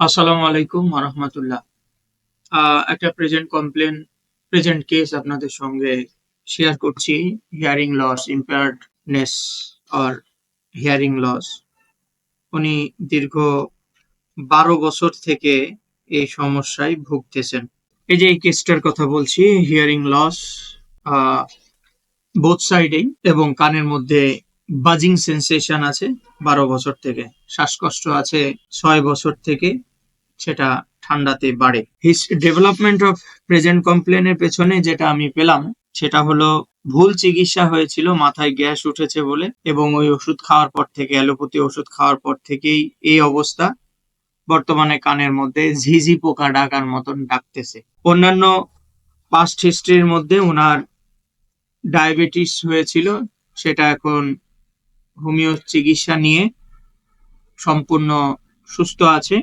আসসালামু আলাইকুম রহমতুল্লাহ। একটা প্রেজেন্ট কমপ্লেন প্রেজেন্ট কেস আপনাদের সঙ্গে শেয়ার করছি। Hearing loss impairedness or hearing loss উনি দীর্ঘ বারো বছর থেকে এই সমস্যায় ভুগতেছেন। এই যে এই কেসটার কথা বলছি হিয়ারিং লস বোথ সাইডেই এবং কানের মধ্যে বাজিং সেন্সেশন আছে বারো বছর থেকে। শ্বাসকষ্ট আছে ছয় বছর থেকে। সেটা ঠান্ডাতে বাড়ে। হিস ডেভেলপমেন্ট অফ প্রেজেন্ট কমপ্লেনের পেছনে যেটা আমি পেলাম, সেটা হলো ভুল চিকিৎসা হয়েছিল, মাথায় গ্যাস উঠেছে বলে, এবং ওই ওষুধ খাওয়ার পর থেকে, অ্যালোপ্যাথি ওষুধ খাওয়ার পর থেকেই এই অবস্থা বর্তমানে কানের মধ্যে ঝিঝি পোকা ডাকার মতন ডাকতেছে। অন্যান্য পাস্ট হিস্ট্রির মধ্যে ওনার ডায়াবেটিস হয়েছিল, সেটা এখন হোমিও চিকিৎসা নিয়ে সম্পূর্ণ সুস্থ আছে।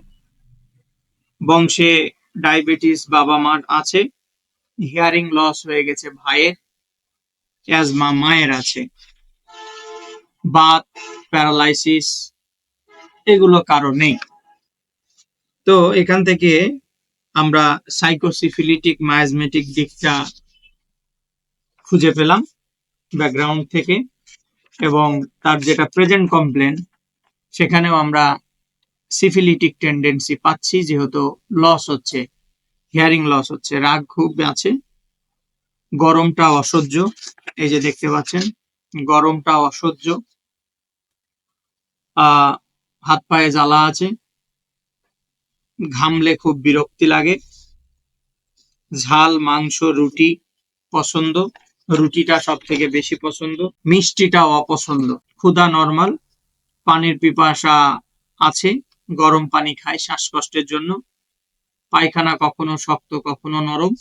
বংশে ডায়াবেটিস বাবা মার আছে হিয়ারিং লস হয়ে গেছে ভাইয়ের অ্যাজমা মায়ের আছে। বাত প্যারালাইসিস এগুলো কারও নেই। তো এখান থেকে আমরা সাইকোসিফিলিটিক মায়াজমেটিক দিকটা খুঁজে পেলাম ব্যাকগ্রাউন্ড থেকে এবং তার যেটা প্রেজেন্ট কমপ্লেন সেখানেও আমরা সিফিলিটিক টেন্ডেন্সি পাচ্ছি, যেহেতু লস হচ্ছে হিয়ারিং লস হচ্ছে, রাগ খুব আছে, গরমটা অসহ্য, এই যে দেখতে পাচ্ছেন, গরমটা অসহ্য হাত পায়ে জ্বালা আছে, ঘামলে খুব বিরক্তি লাগে, ঝাল, মাংস, রুটি পছন্দ, রুটিটা সব থেকে বেশি পছন্দ মিষ্টিটা অপছন্দ, ক্ষুধা নর্মাল পানির পিপাসা আছে গরম পানি খায় শ্বাসকষ্টের জন্য। পায়খানা কখনো শক্ত, কখনো নরম।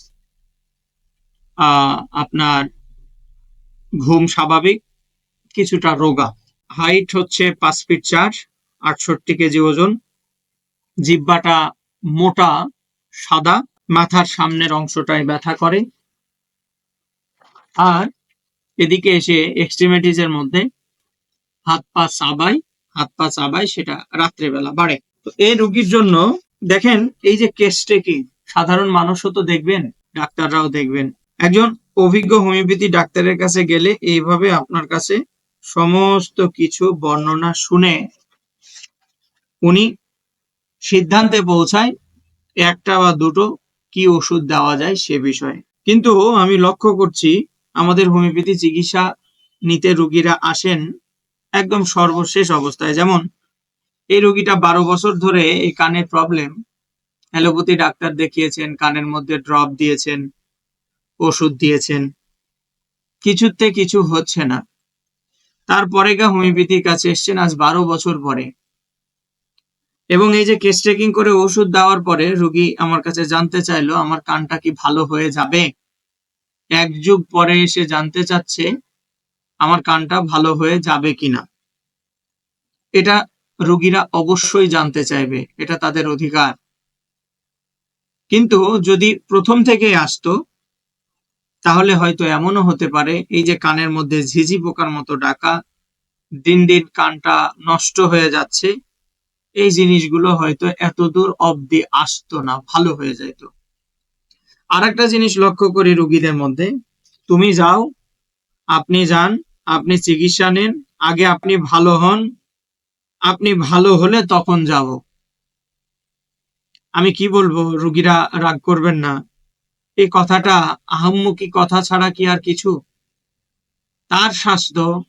আপনার ঘুম স্বাভাবিক, কিছুটা রোগা। হাইট হচ্ছে পাঁচ ফিট চার, আটষট্টি কেজি ওজন। জিব্বাটা মোটা, সাদা। মাথার সামনের অংশটায় ব্যথা করে। আর এদিকে এসে এক্সট্রিমিটিস এর মধ্যে হাত পা চাবাই হাত পা চাবাই সেটা রাত্রেবেলা বাড়ে। তো এই রোগীর জন্য দেখেন, এই যে কেসটা কি? সাধারণ মানুষও তো দেখবেন, ডাক্তাররাও দেখবেন। একজন অভিজ্ঞ হোমিওপ্যাথি ডাক্তারের কাছে গেলে এইভাবে আপনার কাছে সমস্ত কিছু বর্ণনা শুনে উনি সিদ্ধান্তে পৌঁছায় একটা বা দুটো কি ওষুধ দেওয়া যায় সে বিষয়ে। কিন্তু আমি লক্ষ্য করছি, আমাদের হোমিওপ্যাথি চিকিৎসা নিতে রুগীরা আসেন একদম সর্বশেষ অবস্থায়। যেমন, এই রোগীটা বারো বছর ধরে এই কানের প্রবলেম অ্যালোপ্যাথি ডাক্তার দেখিয়েছেন, কানের মধ্যে ড্রপ দিয়েছেন, ওষুধ দিয়েছেন। কিছুতে কিছু হচ্ছে না। তারপরে গা হোমিওপ্যাথির কাছে এসছেন আজ বারো বছর পরে। এবং এই যে কেস টেকিং করে ওষুধ দেওয়ার পরে রুগী আমার কাছে জানতে চাইলো, আমার কানটা কি ভালো হয়ে যাবে? এক যুগ পরে এসে জানতে চাচ্ছে আমার কানটা ভালো হয়ে যাবে কিনা। এটা রোগীরা অবশ্যই জানতে চাইবে, এটা তাদের অধিকার। কিন্তু যদি প্রথম থেকে আসতো, তাহলে হয়তো এমনও হতে পারে, এই যে কানের মধ্যে ঝিঝি পোকার মতো ডাকা, দিন দিন কানটা নষ্ট হয়ে যাচ্ছে, এই জিনিসগুলো হয়তো এত দূর অব্দি আসতো না, ভালো হয়ে যাইতো। আর একটা জিনিস লক্ষ্য করি রুগীদের মধ্যে, তুমি যাও, আপনি যান আপনি চিকিৎসা নেন, আগে আপনি ভালো হন, আপনি ভালো হলে তখন যাব। আমি কি বলব, রুগীরা রাগ করবেন না। এই কথাটা আহম্মুখী কথা ছাড়া কি আর কিছু? তার স্বাস্থ্য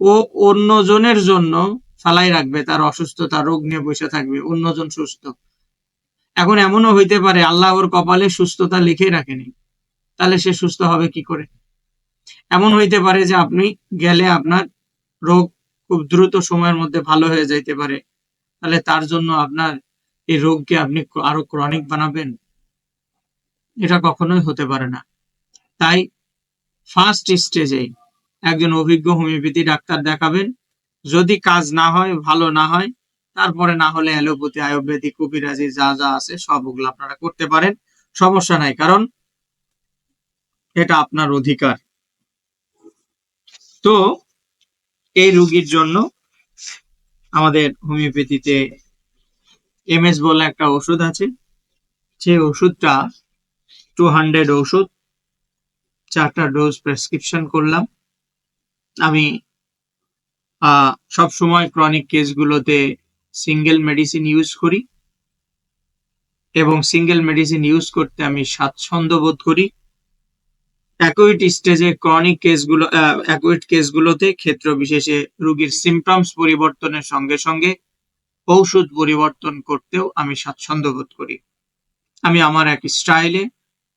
ও অন্যজনের জন্য ফালাই রাখবে, তার অসুস্থতা, রোগ নিয়ে বসে থাকবে, অন্যজন সুস্থ। এখন এমনও হইতে পারে, আল্লাহ ওর কপালে সুস্থতা লিখে রাখেনি। তাহলে সে সুস্থ হবে কি করে? এমন হইতে পারে যে আপনি গেলে আপনার রোগ খুব দ্রুত সময়ের মধ্যে ভালো হয়ে যাইতে পারে। তাহলে তার জন্য আপনার এই রোগকে আপনি আরও ক্রনিক বানাবেন। এটা কখনোই হতে পারে না। তাই ফার্স্ট স্টেজে একজন অভিজ্ঞ হোমিওপ্যাথি ডাক্তার দেখাবেন। যদি কাজ না হয়, ভালো না হয়, তারপরে না হলে অ্যালোপ্যাথি আয়ুর্বেদিক কবিরাজি যা যা আছে সবগুলো আপনারা করতে পারেন। সমস্যা নাই, কারণ এটা আপনার অধিকার। তো এই রোগীর জন্য আমাদের হোমিওপ্যাথিতে এমএস বলে একটা ওষুধ আছে। যে ওষুধটা টু হান্ড্রেড ওষুধ চারটা ডোজ প্রেসক্রিপশন করলাম। আমি সব সময় ক্রনিক কেসগুলোতে সিঙ্গেল মেডিসিন ইউজ করি এবং সিঙ্গেল মেডিসিন ইউজ করতে আমি স্বাচ্ছন্দ্য বোধ করি। অ্যাকুইট স্টেজে ক্রনিক কেসগুলো অ্যাকুইট কেসগুলোতে ক্ষেত্র বিশেষে রোগীর সিমটমস পরিবর্তনের সঙ্গে সঙ্গে ঔষধ পরিবর্তন করতেও আমি স্বাচ্ছন্দ্য বোধ করি। আমি আমার এক স্টাইলে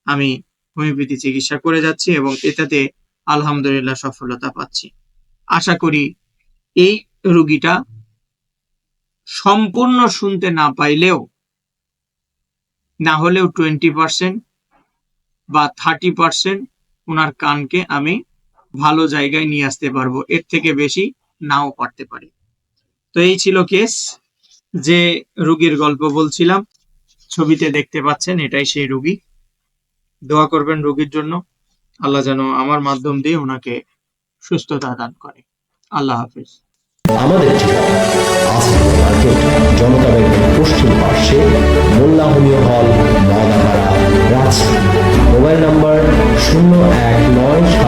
আমি হোমিওপ্যাথি চিকিৎসা করে যাচ্ছি এবং এটাতে আলহামদুলিল্লাহ সফলতা পাচ্ছি। আশা করি এই রুগীটা সম্পূর্ণ শুনতে না পাইলেও, না হলেও টোয়েন্টি পার্সেন্ট বা থার্টি পার্সেন্ট ওনার কানকে আমি ভালো জায়গায় নিয়ে আসতে পারব, এর থেকে বেশি নাও পারতে পারি। তো এই ছিল কেস, যে রুগীর গল্প বলছিলাম, ছবিতে দেখতে পাচ্ছেন এটাই সেই রুগী। দোয়া করবেন রুগীর জন্য, আল্লাহ যেন আমার মাধ্যম দিয়ে ওনাকে সুস্থতা দান করে। আল্লাহ হাফিজ। আমাদের জনতা পশ্চিম পার্শ্বে মোল্লা হল নওদাপাড়া রাজ মোবাইল নম্বর শূন্য এক নয়